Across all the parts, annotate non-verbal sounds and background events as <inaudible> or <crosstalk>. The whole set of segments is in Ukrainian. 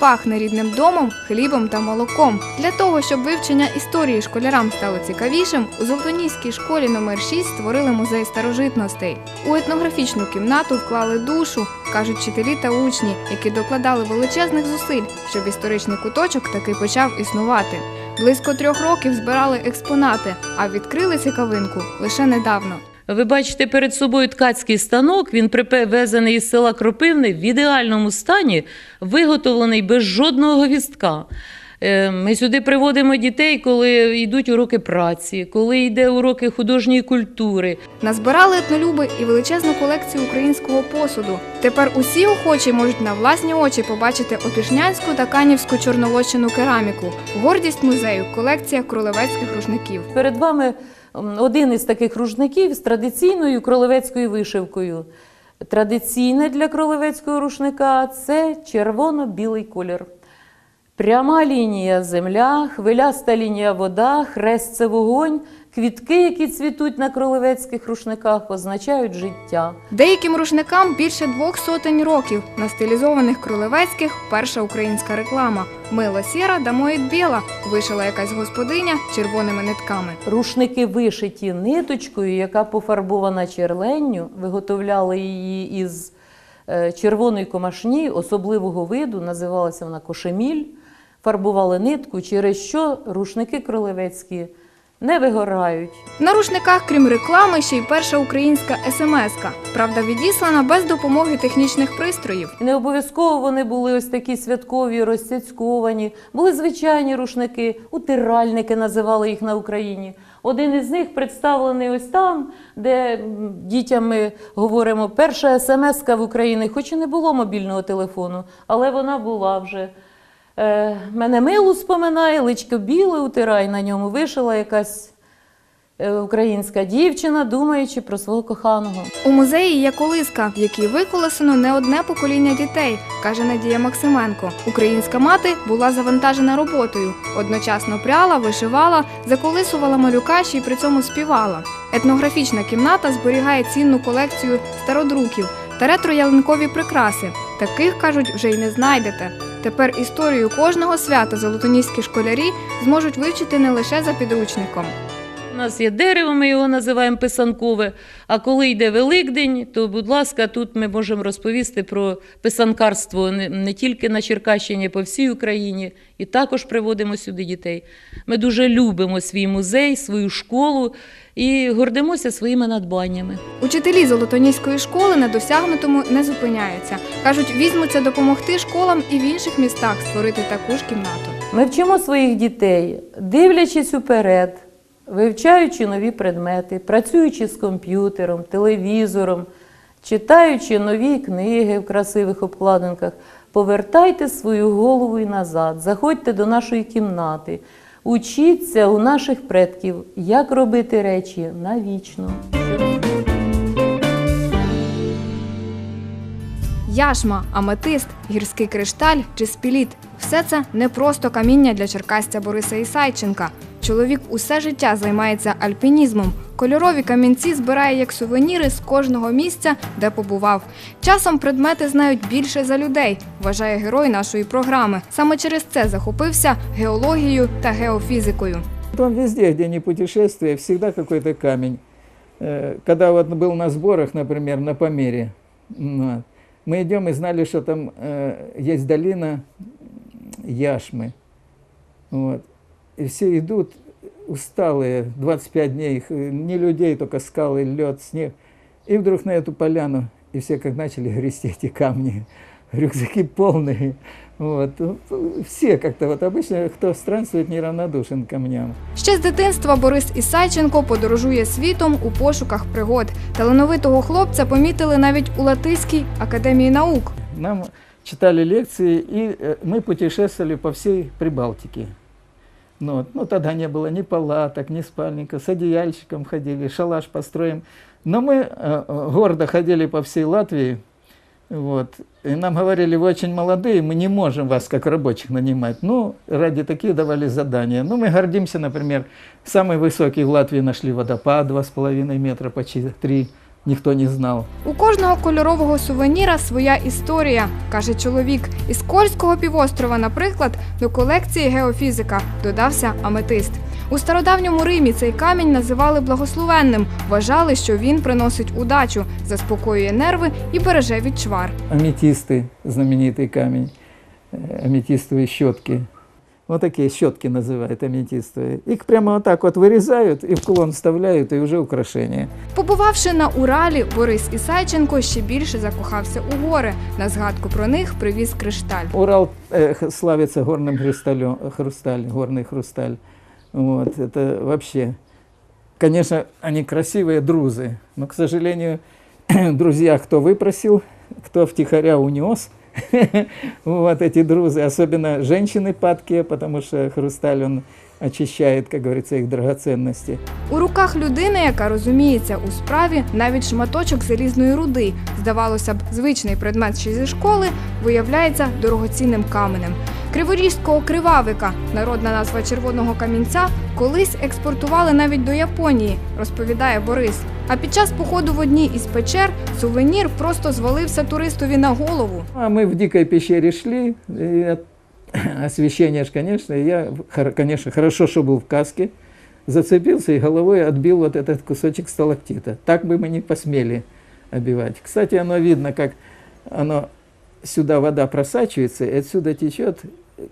пахне рідним домом, хлібом та молоком. Для того, щоб вивчення історії школярам стало цікавішим, у Золотоніській школі номер 6 створили музей старожитностей. У етнографічну кімнату вклали душу, кажуть вчителі та учні, які докладали величезних зусиль, щоб історичний куточок таки почав існувати. Близько трьох років збирали експонати, а відкрили цікавинку лише недавно. Ви бачите перед собою ткацький станок, він привезений із села Кропивний в ідеальному стані, виготовлений без жодного гвістка. Е, Ми сюди приводимо дітей, коли йдуть уроки праці, коли йде уроки художньої культури. Назбирали етнолюби і величезну колекцію українського посуду. Тепер усі охочі можуть на власні очі побачити опішнянську та канівську чорнолощену кераміку. Гордість музею колекція кролевецьких рушників. Перед вами один із таких рушників з традиційною кролевецькою вишивкою. Традиційне для кролевецького рушника це червоно-білий колір. Пряма лінія земля, хвиляста лінія вода, хрест це вогонь, квітки, які цвітуть на кролевецьких рушниках, означають життя. Деяким рушникам більше двох сотень років. На стилізованих кролевецьких перша українська реклама. Мило сіра да моїть біла вишила якась господиня червоними нитками. Рушники вишиті ниточкою, яка пофарбована черленню, виготовляли її із е, червоної комашні особливого виду, називалася вона кошеміль. Фарбували нитку, через що рушники кролевецькі не вигорають. На рушниках, крім реклами, ще й перша українська смс-ка. Правда, відіслана без допомоги технічних пристроїв. Не обов'язково вони були ось такі святкові, розцяцьковані. Були звичайні рушники, утиральники називали їх на Україні. Один із них представлений ось там, де м, дітям ми говоримо, перша смс-ка в Україні, хоч і не було мобільного телефону, але вона була вже. Е, мене милу споминає, личко біле утирай, на ньому вишила якась е, українська дівчина, думаючи про свого коханого. У музеї є колиска, в якій виколесено не одне покоління дітей, каже Надія Максименко. Українська мати була завантажена роботою. Одночасно пряла, вишивала, заколисувала малюка ще й при цьому співала. Етнографічна кімната зберігає цінну колекцію стародруків та ретро-ялинкові прикраси. Таких кажуть, вже й не знайдете. Тепер історію кожного свята золотоніські школярі зможуть вивчити не лише за підручником. У нас є дерево, ми його називаємо писанкове. А коли йде Великдень, то, будь ласка, тут ми можемо розповісти про писанкарство не, не тільки на Черкащині, а по всій Україні. І також приводимо сюди дітей. Ми дуже любимо свій музей, свою школу і гордимося своїми надбаннями. Учителі Золотоніської школи на досягнутому не зупиняються. Кажуть, візьмуться допомогти школам і в інших містах створити таку ж кімнату. Ми вчимо своїх дітей, дивлячись уперед, вивчаючи нові предмети, працюючи з комп'ютером, телевізором, читаючи нові книги в красивих обкладинках. Повертайте свою голову і назад, заходьте до нашої кімнати, учіться у наших предків, як робити речі навічно. Яшма, аметист, гірський кришталь чи спіліт все це не просто каміння для черкасця Бориса Ісайченка. Чоловік усе життя займається альпінізмом. Кольорові камінці збирає як сувеніри з кожного місця, де побував. Часом предмети знають більше за людей, вважає герой нашої програми. Саме через це захопився геологією та геофізикою. Потом везде, где не путешествие, всегда какой-то камень. Э, Когда вот был на сборах, например, на Памире, м, вот, мы идем и знали, что там э, есть долина Яшмы. Вот. И все идут усталые, 25 дней, их, э, ни людей, только скалы, лед, снег. И вдруг на эту поляну, и все как начали грести эти камни, <laughs> рюкзаки полные. Вот. Все как-то, вот обычно, кто странствует, неравнодушен к камням. Ще з дитинства Борис Ісайченко подорожує світом у пошуках пригод. Талановитого хлопця помітили навіть у Латиській академії наук. Нам читали лекции, и э, мы путешествовали по всей Прибалтике. Ну, вот. ну, тогда не было ни палаток, ни спальника, с одеяльщиком ходили, шалаш построим. Но мы э, э, гордо ходили по всей Латвии, вот. И нам говорили, вы очень молодые, мы не можем вас как рабочих нанимать. Ну, ради таких давали задания. Ну, мы гордимся, например, самый высокий в Латвии нашли водопад 2,5 метра, почти 3. никто не знал. У кожного кольорового сувеніра своя історія, каже чоловік. Із Кольського півострова, наприклад, до колекції геофізика додався аметист. У стародавньому Римі цей камінь називали благословенним. Вважали, що він приносить удачу, заспокоює нерви і береже від чвар. Аметисты, знаменитый камень, э, аметистовые щетки. Вот такие щетки называют аметистовые. Их прямо вот так вот вырезают и в кулон вставляют, и уже украшение. Побувавши на Уралі, Борис Ісайченко ще більше закохався у гори. На згадку про них привіз кришталь. Урал э, х- славится горным хрусталем, хрусталь, горный хрусталь. Вот, это вообще, конечно, они красивые друзы, но, к сожалению, <clears throat> друзья, кто выпросил, кто втихаря унес, <laughs> вот эти друзы, особенно женщины падкие, потому что хрусталь, он очищает, как говорится, их драгоценности. У руках людини, яка розуміється у справі, навіть шматочок залізної руди, здавалося б, звичний предмет ще зі школи, виявляється дорогоцінним каменем. Криворізького кривавика, народна назва червоного камінця, колись експортували навіть до Японії, розповідає Борис. А під час походу в одній із печер сувенір просто звалився туристові на голову. А мы в дикой пещере шли, и от- <clears throat> освещение, ж, конечно, и я, хор- конечно, хорошо, что был в каске, зацепился и головой отбил вот этот кусочек сталактита. Так бы мы не посмели обивать. Кстати, оно видно, как оно сюда вода просачивается, и отсюда течет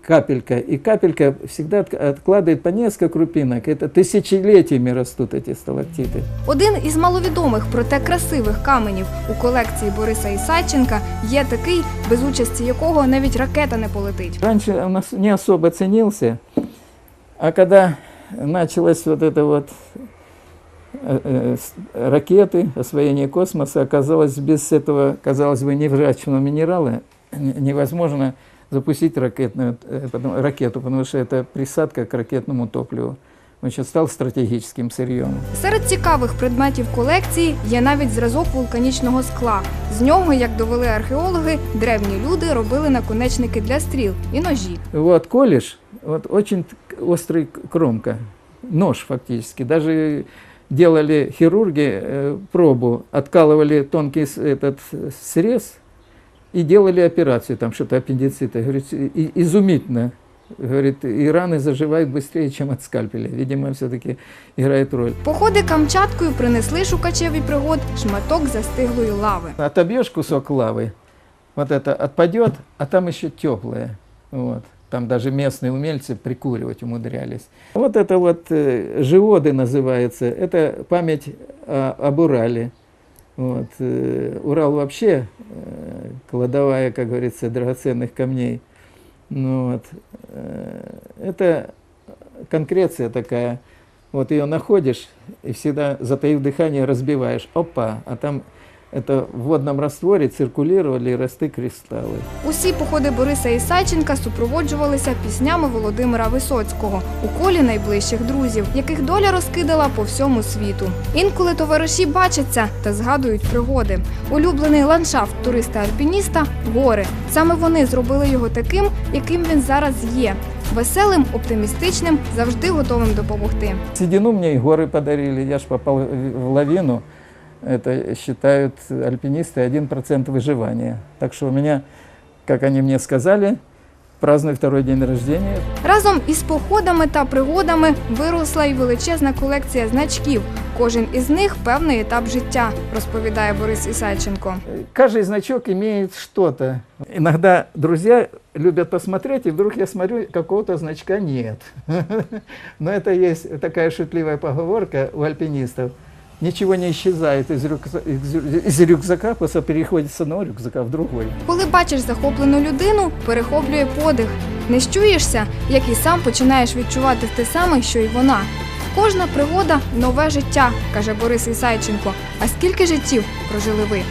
капелька, и капелька всегда отк- откладывает по несколько крупинок. Это тысячелетиями растут эти сталактиты. Один із маловідомих, проте красивих каменів у колекції Бориса Ісайченка є такий, без участі якого навіть ракета не полетить. Раньше у нас не особо ценился, а когда началось вот это вот э, э, с- ракеты, освоение космоса, оказалось без этого, казалось бы, невзрачного минерала н- невозможно запустить ракетную, э, потому- ракету, потому что это присадка к ракетному топливу. Он сейчас стал стратегическим сырьем. Серед цікавих предметів колекції є навіть зразок вулканічного скла. З нього, як довели археологи, древні люди робили наконечники для стріл і ножі. Вот колешь, вот очень т- острый к- кромка, нож фактически. Даже делали хирурги э, пробу, откалывали тонкий с- этот э, срез и делали операцию, там что-то аппендицита. Говорит, и- изумительно. Говорит, и раны заживают быстрее, чем от скальпеля. Видимо, все-таки играет роль. Походи Камчаткою принесли шукачеві пригод шматок застиглої лави. Отобьешь кусок лавы, вот это отпадет, а там еще теплое. Вот. Там даже местные умельцы прикуривать умудрялись. Вот это вот э, живоды называется, это память о- об Урале. Вот. э, Урал вообще э, кладовая, как говорится, драгоценных камней. Ну, вот. э, Это конкреция такая. Вот ее находишь и всегда, затаив дыхание, разбиваешь. Опа, а там это в водном растворе циркулировали и росты кристаллы. Усі походи Бориса Ісайченка супроводжувалися піснями Володимира Висоцького у колі найближчих друзів, яких доля розкидала по всьому світу. Інколи товариші бачаться та згадують пригоди. Улюблений ландшафт туриста-альпініста гори. Саме вони зробили його таким, яким він зараз є. Веселим, оптимістичним, завжди готовим допомогти. Седину мне и горы подарили, я ж попал в лавину. Это считают альпинисты 1% выживания. Так что у меня, как они мне сказали, праздную второй день рождения. Разом із походами та пригодами виросла й величезна колекція значків. Кожен із них певний етап життя, розповідає Борис Ісайченко. Каждый значок имеет что-то. Иногда друзья любят посмотреть, и вдруг я смотрю, какого-то значка нет. <laughs> Но это есть такая шутливая поговорка у альпинистов. Ничего не исчезает из, рюкзака, из- рюкзака, просто переходит с одного рюкзака в другой. Коли бачиш захоплену людину, перехоплює подих. Не щуєшся, як і сам починаєш відчувати те саме, що й вона. Кожна пригода нове життя, каже Борис Ісайченко. А скільки життів прожили ви?